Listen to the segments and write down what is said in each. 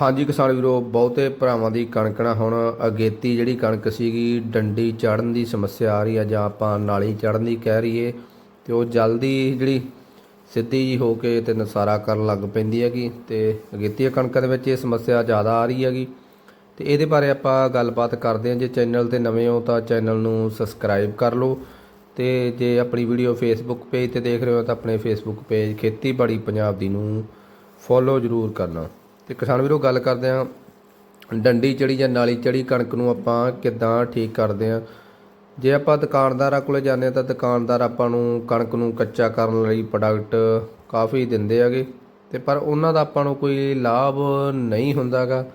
ਹਾਂਜੀ ਕਿਸਾਨ ਵੀਰੋ, ਬਹੁਤੇ ਭਰਾਵਾਂ ਦੀ ਕਣਕ ਨਾ ਹੁਣ ਅਗੇਤੀ ਜਿਹੜੀ ਕਣਕ ਸੀਗੀ, ਡੰਡੀ ਚੜਨ ਦੀ ਸਮੱਸਿਆ ਆ ਰਹੀ ਆ ਜਾਂ ਆਪਾਂ ਨਾਲੀ ਚੜਨ ਦੀ ਕਹਿ ਰਹੀਏ ਤੇ ਉਹ ਜਲਦੀ ਜਿਹੜੀ ਸਿੱਧੀ ਜੀ ਹੋ ਕੇ ਤੇ ਨਸਾਰਾ ਕਰਨ ਲੱਗ ਪੈਂਦੀ ਹੈਗੀ ਤੇ ਅਗੇਤੀ ਕਣਕਾਂ ਦੇ ਵਿੱਚ ਇਹ ਸਮੱਸਿਆ ਜ਼ਿਆਦਾ ਆ ਰਹੀ ਹੈਗੀ। ਤੇ ਇਹਦੇ ਬਾਰੇ ਆਪਾਂ ਗੱਲਬਾਤ ਕਰਦੇ ਹਾਂ। ਜੇ ਚੈਨਲ ਤੇ ਨਵੇਂ ਹੋ ਤਾਂ ਚੈਨਲ ਨੂੰ ਸਬਸਕ੍ਰਾਈਬ ਕਰ ਲਓ ਤੇ ਜੇ ਆਪਣੀ ਵੀਡੀਓ ਫੇਸਬੁੱਕ ਪੇਜ ਤੇ ਦੇਖ ਰਹੇ ਹੋ ਤਾਂ ਆਪਣੇ ਫੇਸਬੁੱਕ ਪੇਜ ਖੇਤੀਬਾੜੀ ਪੰਜਾਬ ਦੀ ਨੂੰ ਫੋਲੋ ਜ਼ਰੂਰ ਕਰਨਾ। ਤੇ ਕਿਸਾਨ ਵੀਰੋ, ਗੱਲ ਕਰਦੇ ਹਾਂ। ਡੰਡੀ ਚੜੀ ਜਾਂ ਨਾਲੀ ਚੜੀ ਕਣਕ ਨੂੰ ਆਪਾਂ ਕਿੱਦਾਂ ਠੀਕ ਕਰਦੇ ਹਾਂ? ਜੇ ਆਪਾਂ ਦੁਕਾਨਦਾਰਾਂ ਕੋਲੇ ਜਾਂਦੇ ਹਾਂ, ਤਾਂ ਦੁਕਾਨਦਾਰ ਆਪਾਂ ਨੂੰ ਕਣਕ ਨੂੰ ਕੱਚਾ ਕਰਨ ਲਈ ਪ੍ਰੋਡਕਟ ਕਾਫੀ ਦਿੰਦੇ ਹੈਗੇ। ਤੇ ਪਰ ਉਹਨਾਂ ਦਾ ਆਪਾਂ ਨੂੰ ਕੋਈ ਲਾਭ ਨਹੀਂ ਹੁੰਦਾਗਾ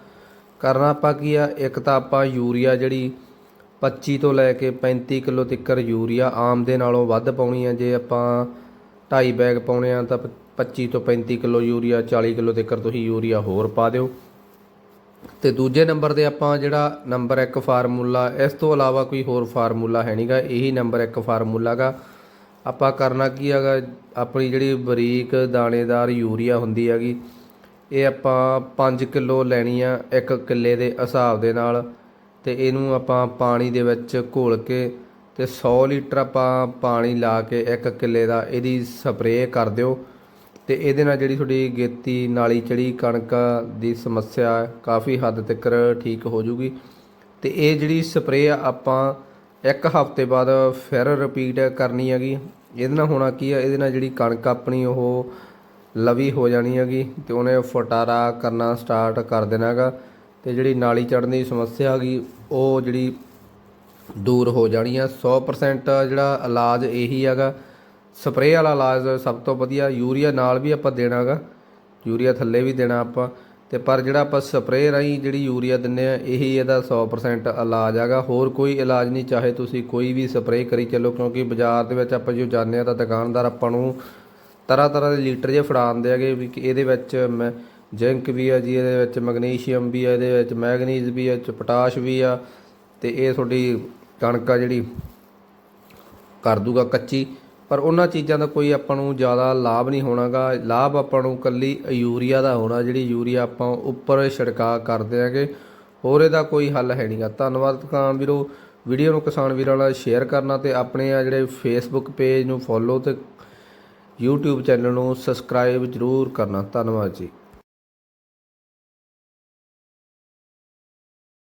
ਕਰਨਾ ਆਪਾਂ ਕੀ ਆ? ਇੱਕ ਤਾਂ ਆਪਾਂ ਯੂਰੀਆ ਜਿਹੜੀ 25 ਤੋਂ ਲੈ ਕੇ 35 ਕਿਲੋ ਤੱਕਰ ਯੂਰੀਆ ਆਮ ਦੇ ਨਾਲੋਂ ਵੱਧ ਪਾਉਣੀ ਆ। ਜੇ ਆਪਾਂ 2.5 ਬੈਗ ਪਾਉਣੇ ਆ, ਤਾਂ 25 ਤੋਂ 35 ਕਿਲੋ ਯੂਰੀਆ 40 ਕਿਲੋ ਤੱਕਰ ਤੁਸੀਂ ਯੂਰੀਆ ਹੋਰ ਪਾ ਦਿਓ। ਤੇ ਦੂਜੇ ਨੰਬਰ ਤੇ ਆਪਾਂ ਜਿਹੜਾ ਨੰਬਰ 1 ਫਾਰਮੂਲਾ, ਇਸ ਤੋਂ ਇਲਾਵਾ ਕੋਈ ਹੋਰ ਫਾਰਮੂਲਾ ਹੈ ਨਹੀਂਗਾ ਇਹੀ ਨੰਬਰ 1 ਫਾਰਮੂਲਾ ਗਾ। ਆਪਾਂ ਕਰਨਾ ਕੀ ਹੈਗਾ, ਆਪਣੀ ਜਿਹੜੀ ਬਰੀਕ ਦਾਣੇਦਾਰ ਯੂਰੀਆ ਹੁੰਦੀ ਹੈਗੀ, ਇਹ ਆਪਾਂ 5 ਕਿਲੋ ਲੈਣੀ ਆ ਇੱਕ ਕਿੱਲੇ ਦੇ ਹਿਸਾਬ ਦੇ ਨਾਲ, ਤੇ ਇਹਨੂੰ ਆਪਾਂ ਪਾਣੀ ਦੇ ਵਿੱਚ ਘੋਲ ਕੇ ਤੇ 100 ਲੀਟਰ ਆਪਾਂ ਪਾਣੀ ਲਾ ਕੇ ਇੱਕ ਕਿੱਲੇ ਦਾ ਇਹਦੀ ਸਪਰੇਅ ਕਰ ਦਿਓ। ਤੇ ਇਹਦੇ ਨਾਲ ਜਿਹੜੀ ਤੁਹਾਡੀ ਗੇਤੀ, ਨਾਲੀ, ਚੜੀ, ਕਣਕ ਦੀ ਸਮੱਸਿਆ ਕਾਫੀ ਹੱਦ ਤੱਕ ਠੀਕ ਹੋ ਜੂਗੀ। ਤੇ ਇਹ ਜਿਹੜੀ ਸਪਰੇਅ ਆਪਾਂ ਇੱਕ ਹਫ਼ਤੇ ਬਾਅਦ ਫਿਰ ਰਿਪੀਟ ਕਰਨੀ ਹੈਗੀ। ਇਹਦੇ ਨਾਲ ਹੋਣਾ ਕੀ ਆ, ਇਹਦੇ ਨਾਲ ਜਿਹੜੀ ਕਣਕ ਆਪਣੀ ਉਹ ਲਵੀ ਹੋ ਜਾਣੀ ਹੈਗੀ ਤੇ ਉਹਨੇ ਫਟਾਰਾ ਕਰਨਾ ਸਟਾਰਟ ਕਰ ਦੇਣਾ ਹੈਗਾ। ਤੇ ਜਿਹੜੀ ਨਾਲੀ ਚੜਨ ਦੀ ਸਮੱਸਿਆ ਹੈਗੀ, ਉਹ ਜਿਹੜੀ ਦੂਰ ਹੋ ਜਾਣੀ ਆ। 100% ਜਿਹੜਾ ਇਲਾਜ ਇਹੀ ਹੈਗਾ। ਸਪਰੇਅ ਵਾਲਾ ਇਲਾਜ ਸਭ ਤੋਂ ਵਧੀਆ, ਯੂਰੀਆ ਨਾਲ ਵੀ ਆਪਾਂ ਦੇਣਾਗਾ। ਯੂਰੀਆ ਥੱਲੇ ਵੀ ਦੇਣਾ ਆਪਾਂ। ਤੇ ਪਰ ਜਿਹੜਾ ਆਪਾਂ ਸਪਰੇਅ ਰਾਹੀਂ ਜਿਹੜੀ ਯੂਰੀਆ ਦਿੰਨੇ ਆ, ਇਹੀ ਇਹਦਾ 100% ਇਲਾਜ ਹੈਗਾ। ਹੋਰ ਕੋਈ ਇਲਾਜ ਨਹੀਂ, ਚਾਹੇ ਤੁਸੀਂ ਕੋਈ ਵੀ ਸਪਰੇਅ ਕਰੀ ਚੱਲੋ, ਕਿਉਂਕਿ ਬਾਜ਼ਾਰ ਦੇ ਵਿੱਚ ਆਪਾਂ ਜੋ ਜਾਂਦੇ ਆ ਤਾਂ ਦੁਕਾਨਦਾਰ ਆਪਾਂ ਨੂੰ ਤਰ੍ਹਾਂ ਤਰ੍ਹਾਂ ਦੇ ਲੀਟਰ ਜੇ ਫੜਾਉਂਦੇ ਹੈਗੇ ਵੀ ਇਹਦੇ ਵਿੱਚ ਮੈਂ ਜ਼ਿੰਕ ਵੀ ਆ ਜੀ, ਇਹਦੇ ਵਿੱਚ ਮੈਗਨੀਸ਼ੀਅਮ ਵੀ ਆ, ਇਹਦੇ ਵਿੱਚ ਮੈਗਨੀਜ਼ ਵੀ ਆ ਚ ਪੋਟਾਸ਼ ਵੀ ਆ, ਤੇ ਇਹ ਤੁਹਾਡੀ ਕਣਕ ਆ ਜਿਹੜੀ ਕਰ ਦੂਗਾ ਕੱਚੀ। ਪਰ ਉਹਨਾਂ ਚੀਜ਼ਾਂ ਦਾ ਕੋਈ ਆਪਾਂ ਨੂੰ ਜ਼ਿਆਦਾ ਲਾਭ ਨਹੀਂ ਹੋਣਾਗਾ। ਲਾਭ ਆਪਾਂ ਨੂੰ ਕੱਲੀ ਯੂਰੀਆ ਦਾ ਹੋਣਾ, ਜਿਹੜੀ ਯੂਰੀਆ ਆਪਾਂ ਉੱਪਰ ਛਿੜਕਾ ਕਰਦੇ ਆਂਗੇ, ਹੋਰ ਇਹਦਾ ਕੋਈ ਹੱਲ ਹੈ ਨਹੀਂਗਾ। ਧੰਨਵਾਦ ਕਿਸਾਨ ਵੀਰੋ। ਵੀਡੀਓ ਨੂੰ ਕਿਸਾਨ ਵੀਰਾਂ ਨਾਲ ਸ਼ੇਅਰ ਕਰਨਾ ਤੇ ਆਪਣੇ ਆ ਜਿਹੜੇ ਫੇਸਬੁੱਕ ਪੇਜ ਨੂੰ ਫੋਲੋ ਤੇ YouTube ਚੈਨਲ ਨੂੰ ਸਬਸਕ੍ਰਾਈਬ ਜ਼ਰੂਰ ਕਰਨਾ। ਧੰਨਵਾਦ ਜੀ।